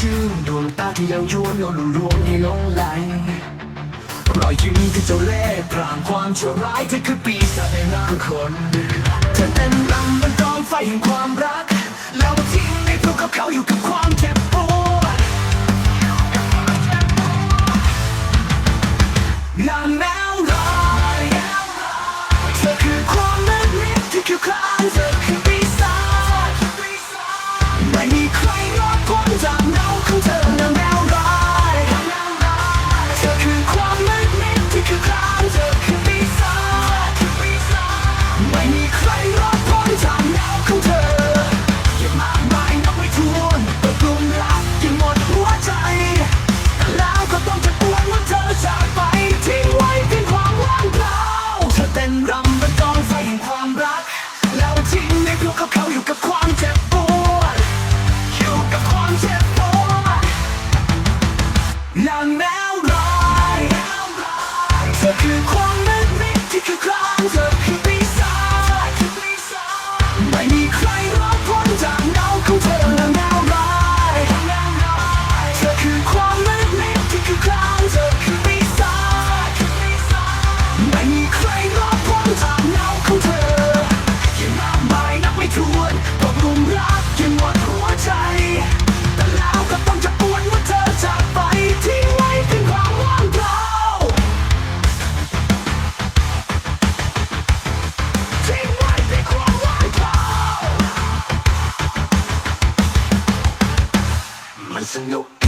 ชื่นดวงตาที่ยังยวนโยนลวงให้ลงไหลรอยยิ้มที่เจ้าเล่ห์พรางความชั่วร้ายเธอคือปีศาจในร่างคนเธอเต้นรำบนกองไฟแห่งความรัก แล้วทิ้งให้พวกเขาเขาอยู่กับความเจ็บปวดนางแ No.